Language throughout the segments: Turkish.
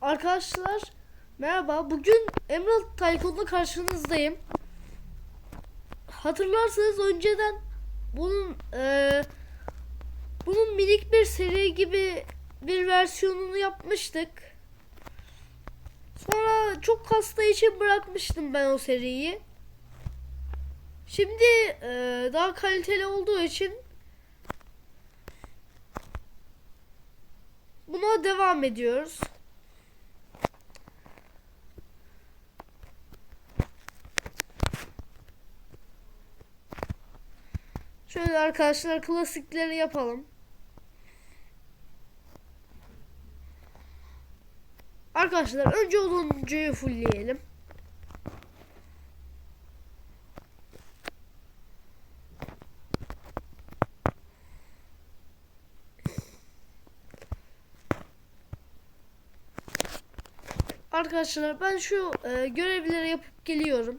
Arkadaşlar merhaba. Bugün Emerald Tycoon'la karşınızdayım. Hatırlarsanız önceden bunun eee, bunun minik bir seri gibi bir versiyonunu yapmıştık. Sonra çok kasta için bırakmıştım ben o seriyi. Şimdi eee, daha kaliteli olduğu için buna devam ediyoruz. Şöyle arkadaşlar klasikleri yapalım. Arkadaşlar önce 10.yu fullleyelim. Arkadaşlar ben şu e, görevleri yapıp geliyorum.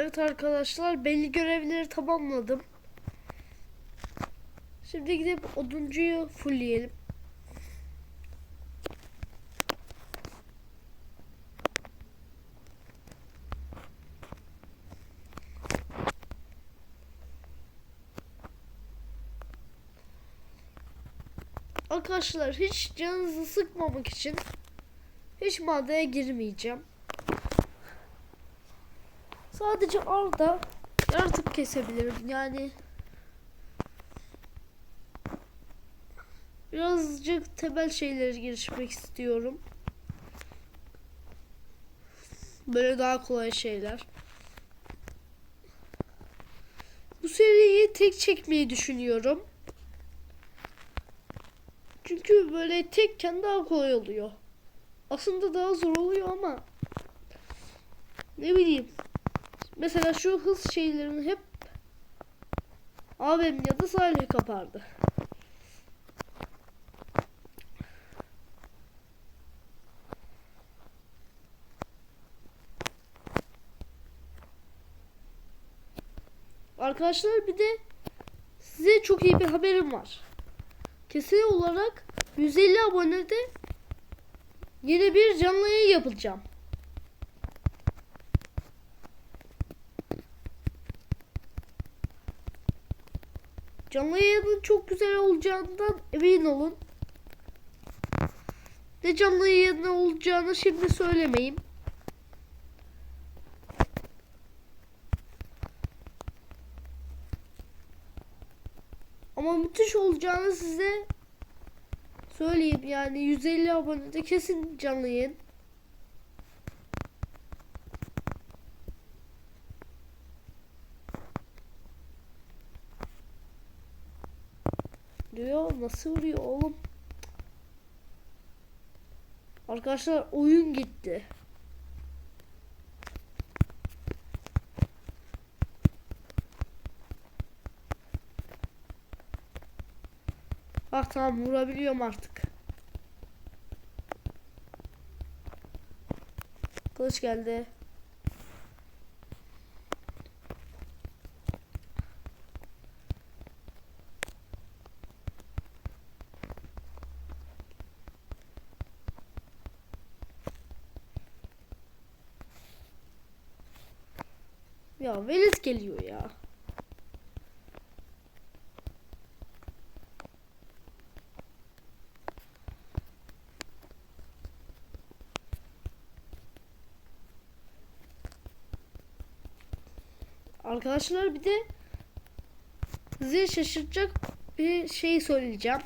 Evet arkadaşlar belli görevleri tamamladım. Şimdi gidip oduncuyu fullleyelim. Arkadaşlar hiç canınızı sıkmamak için hiç maddeye girmeyeceğim. Sadece orada yaratık kesebilirim yani. Birazcık temel şeyleri girişmek istiyorum. Böyle daha kolay şeyler. Bu seriyi tek çekmeyi düşünüyorum. Çünkü böyle tekken daha kolay oluyor. Aslında daha zor oluyor ama ne bileyim. Mesela şu hız şeylerini hep abim ya da Salih kapardı. Arkadaşlar bir de size çok iyi bir haberim var. Kesin olarak 150 abonede yeni bir canlı yayın yapacağım. Canlı yayının çok güzel olacağından emin olun. Ne canlı yayın olacağını şimdi söylemeyeyim. Ama müthiş olacağını size söyleyeyim yani 150 abonede kesin canlı yayın. Diyor nasıl vuruyor oğlum? Arkadaşlar oyun gitti. Ah tamam vurabiliyorum artık. Kılıç geldi. Ya velet geliyor ya. Arkadaşlar bir de sizi şaşırtacak bir şey söyleyeceğim.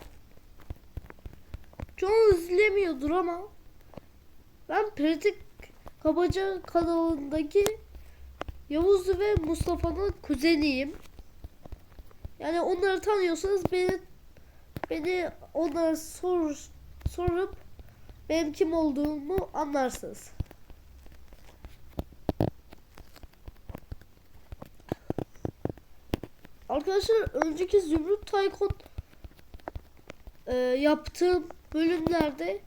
Çoğunuz izlemiyordur ama ben Pratik Kabaca kanalındaki Yavuz ve Mustafa'nın kuzeniyim. Yani onları tanıyorsanız beni beni onlara sor, sorup benim kim olduğumu anlarsınız. Arkadaşlar önceki Zümrüt Tycoon e, yaptığım bölümlerde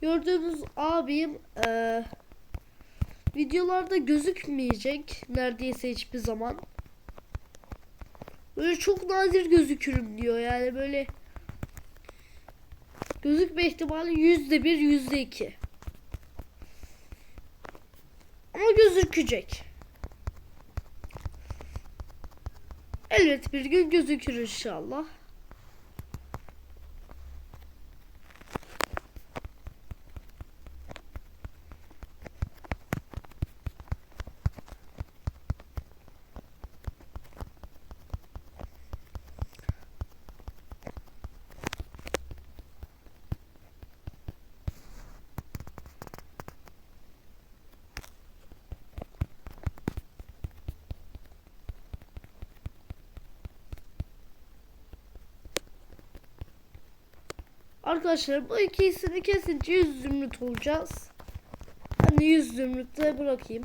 gördüğünüz abim e, videolarda gözükmeyecek neredeyse hiçbir zaman. Böyle çok nadir gözükürüm diyor yani böyle Gözükme ihtimali yüzde bir, yüzde iki. Ama gözükecek. Elbet bir gün gözükür inşallah. Arkadaşlar bu ikisini kesince 100 zümrüt olacağız. Ben de 100 zümrütte bırakayım.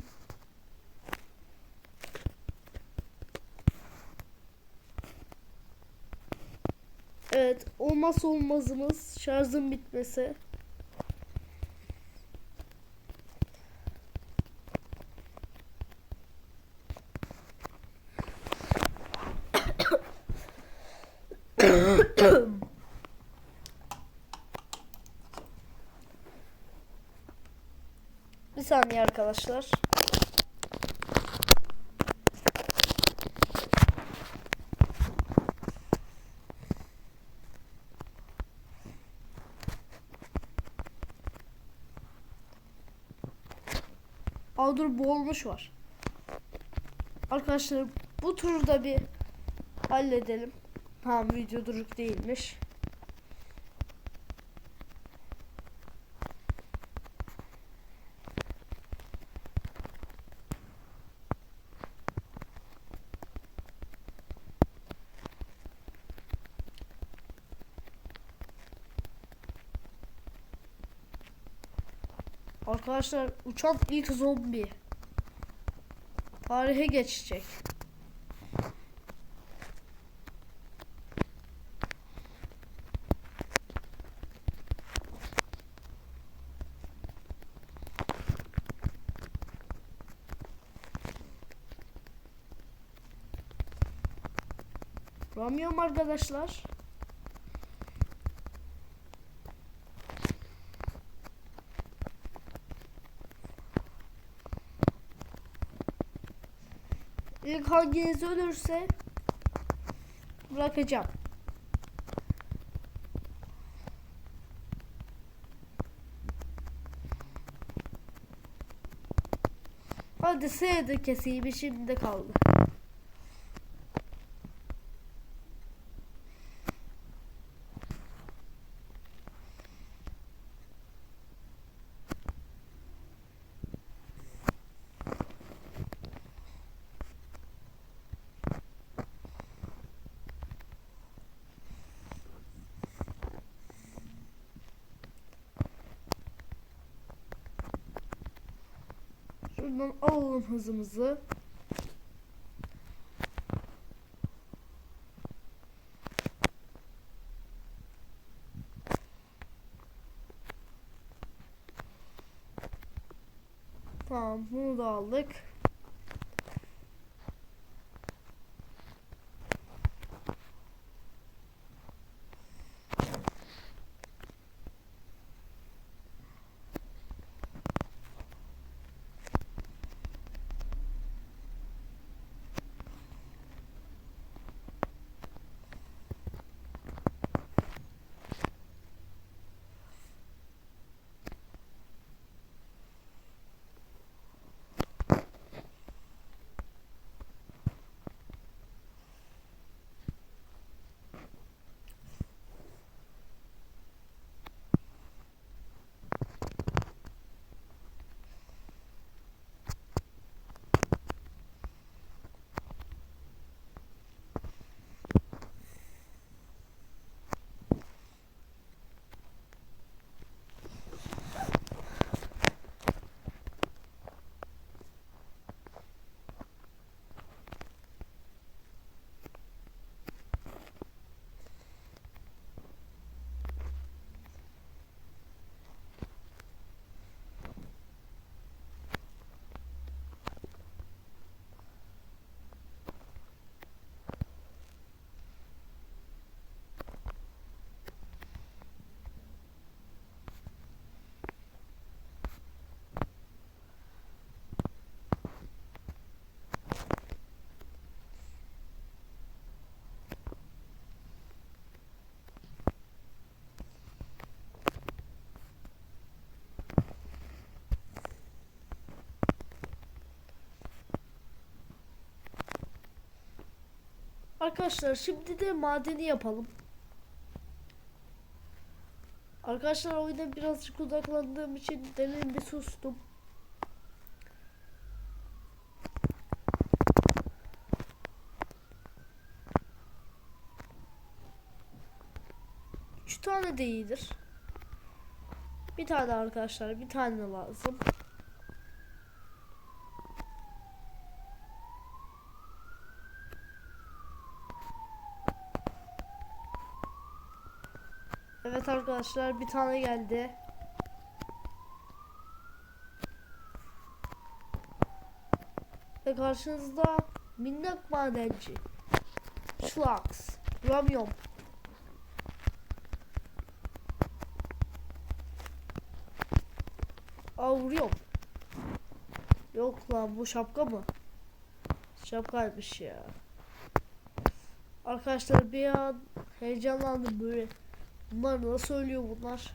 Evet olmazsa olmazımız şarjın bitmesi. Saniye arkadaşlar. Aa dur boğulmuş var. Arkadaşlar bu turu da bir halledelim. Ha video duruk değilmiş. Arkadaşlar uçan ilk zombi. Tarihe geçecek. Vuramıyorum arkadaşlar. İlk hanginiz ölürse bırakacağım. Hadi de keseyim işim de kaldı. Şuradan alalım hızımızı. Tamam bunu da aldık. Arkadaşlar şimdi de madeni yapalım. Arkadaşlar oyuna birazcık odaklandığım için derin bir sustum. Üç tane de iyidir. Bir tane arkadaşlar, bir tane lazım. Evet arkadaşlar bir tane geldi. Ve karşınızda minnak madenci. Schlags. Ramyon. Aa vuruyorum. Yok lan bu şapka mı? Şapkaymış ya. Arkadaşlar bir an heyecanlandım böyle. Bunlar nasıl ölüyor bunlar?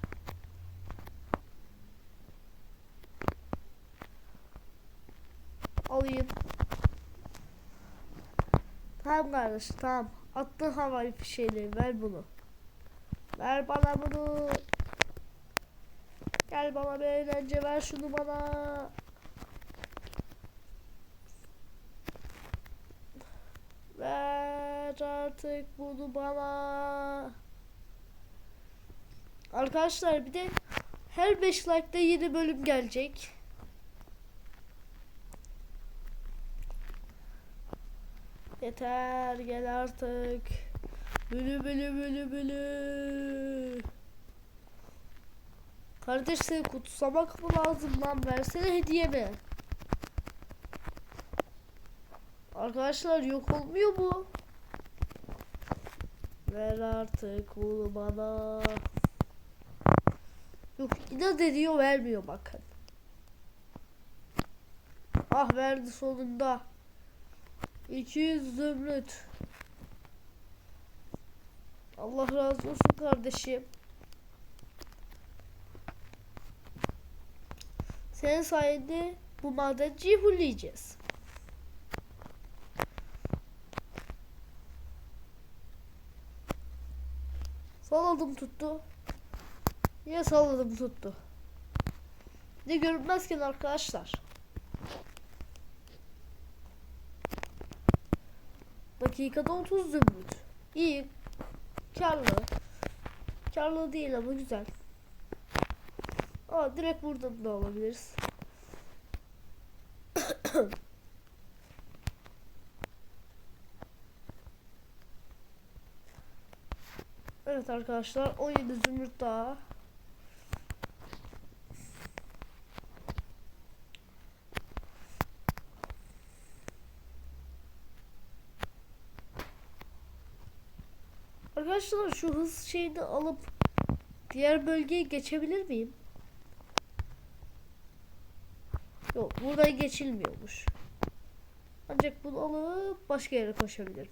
Alayım. Tamam kardeş tamam. Attın havai fişeğini ver bunu. Ver bana bunu. Gel bana bir eğlence ver şunu bana. Ver artık bunu bana. Arkadaşlar bir de her 5 like'da yeni bölüm gelecek. Yeter gel artık. Bülü bülü bülü bülü. Kardeş seni kutsamak mı lazım lan? Versene hediyemi. Arkadaşlar yok olmuyor bu. Ver artık bunu bana. Yok inat ediyor vermiyor bakın. Ah verdi sonunda. 200 zümrüt. Allah razı olsun kardeşim. Senin sayende bu madenciyi hulleyeceğiz. Salladım tuttu. Yine salladım tuttu. Ne görünmezken arkadaşlar. Dakikada 30 zümrüt. İyi. Karlı. Karlı değil ama güzel. Aa, direkt buradan da alabiliriz. evet arkadaşlar 17 zümrüt daha. Arkadaşlar şu hız şeyini alıp diğer bölgeye geçebilir miyim? Yok buradan geçilmiyormuş. Ancak bunu alıp başka yere koşabilirim.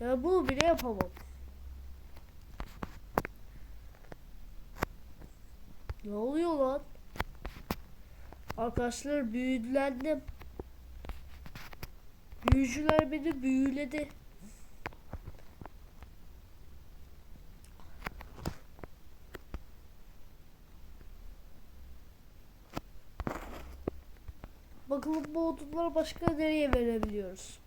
Ya bunu bile yapamam. Ne oluyor lan? Arkadaşlar büyülendim. Büyücüler beni büyüledi. Bakalım bu odunları başka nereye verebiliyoruz?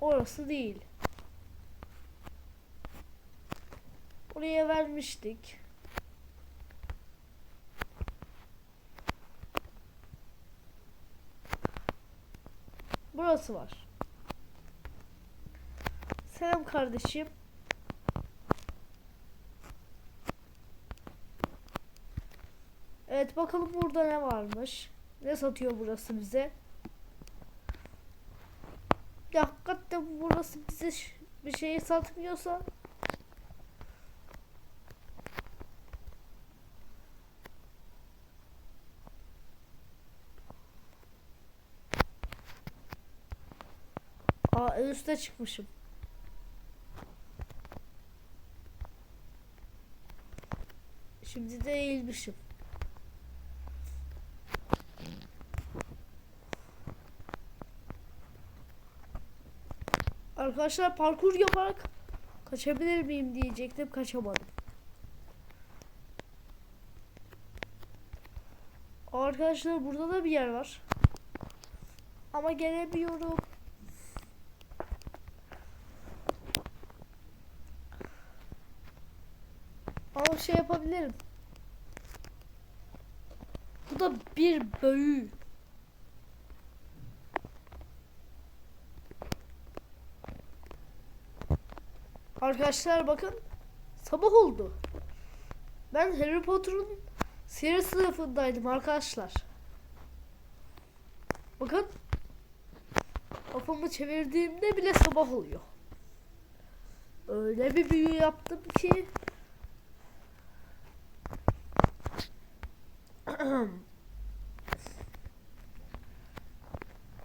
Orası değil. Oraya vermiştik. Burası var. Selam kardeşim. Evet bakalım burada ne varmış. Ne satıyor burası bize? Ya hakikaten burası bize bir şey satmıyorsa üste çıkmışım. Şimdi de eğilmişim. Arkadaşlar parkur yaparak kaçabilir miyim diyecektim kaçamadım. Arkadaşlar burada da bir yer var. Ama gelemiyorum. Yapabilirim. Bu da bir büyü. Arkadaşlar bakın sabah oldu. Ben Harry Potter'ın seri sınıfındaydım arkadaşlar. Bakın kafamı çevirdiğimde bile sabah oluyor. Öyle bir büyü yaptım ki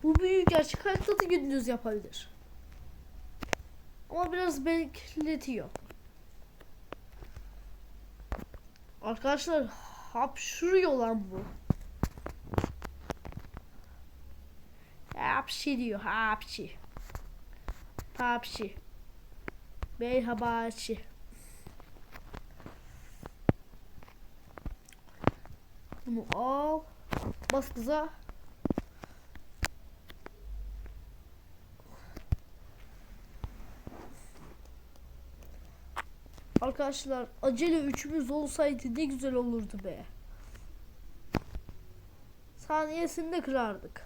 Bu gerçek hayatta da gündüz yapabilir. Ama biraz bekletiyor. Arkadaşlar hapşuruyor lan bu. Hapşi diyor hapşi. Hapşi. Merhaba hapşi. Bunu al. Bas kıza. Arkadaşlar acele üçümüz olsaydı ne güzel olurdu be. Saniyesinde kırardık.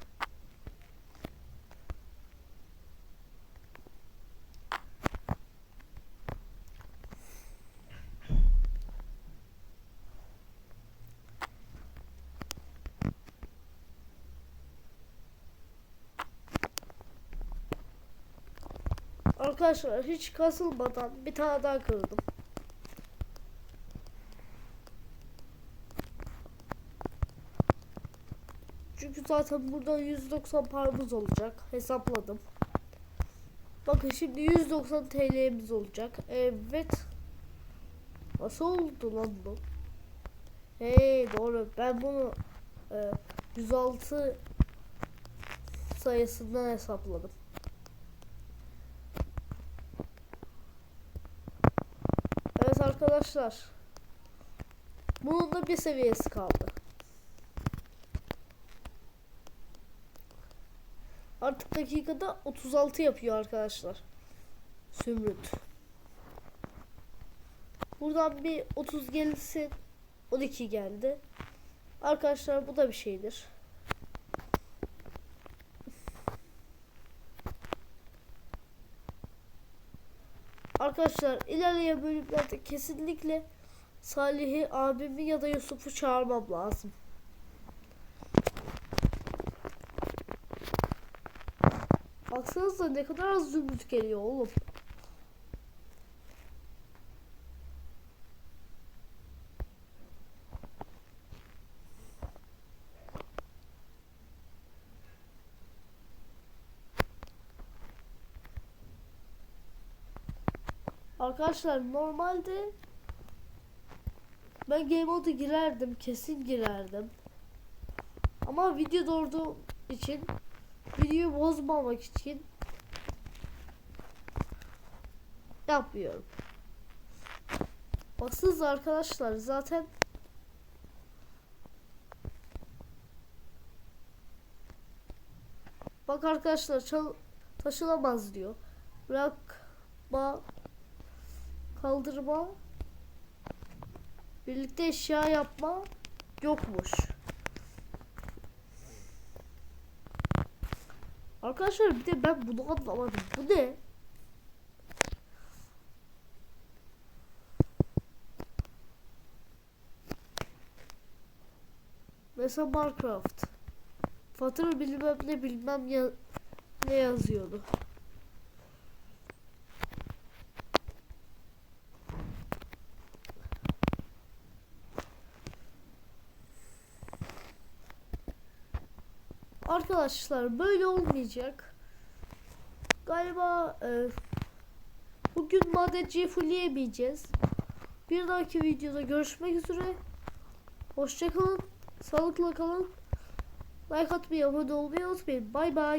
Arkadaşlar hiç kasılmadan bir tane daha kırdım. Çünkü zaten burada 190 paramız olacak. Hesapladım. Bakın şimdi 190 TL'miz olacak. Evet. Nasıl oldu lan bu? Hey doğru. Ben bunu e, 106 sayısından hesapladım. Evet arkadaşlar. Bunun da bir seviyesi kaldı. Artık dakikada 36 yapıyor arkadaşlar. Sümrüt. Buradan bir 30 gelsin. 12 geldi. Arkadaşlar bu da bir şeydir. Arkadaşlar ilerleyen bölümlerde kesinlikle Salih'i abimi ya da Yusuf'u çağırmam lazım. Baksanıza ne kadar az zümrüt geliyor oğlum. Arkadaşlar normalde ben game mode'a girerdim. Kesin girerdim. Ama video doğurduğum için videoyu bozmamak için yapmıyorum. Baksanıza arkadaşlar zaten Bak arkadaşlar çal taşılamaz diyor. Bırakma kaldırma birlikte eşya yapma yokmuş. Arkadaşlar bir de ben bunu anlamadım. Bu ne? Mesela Minecraft. Fatura bilmem ne bilmem ya ne yazıyordu. Arkadaşlar böyle olmayacak. Galiba e, bugün madenciyi fullleyemeyeceğiz. Bir dahaki videoda görüşmek üzere. Hoşçakalın. Sağlıkla kalın. Like atmayı, abone olmayı unutmayın. Bay bay.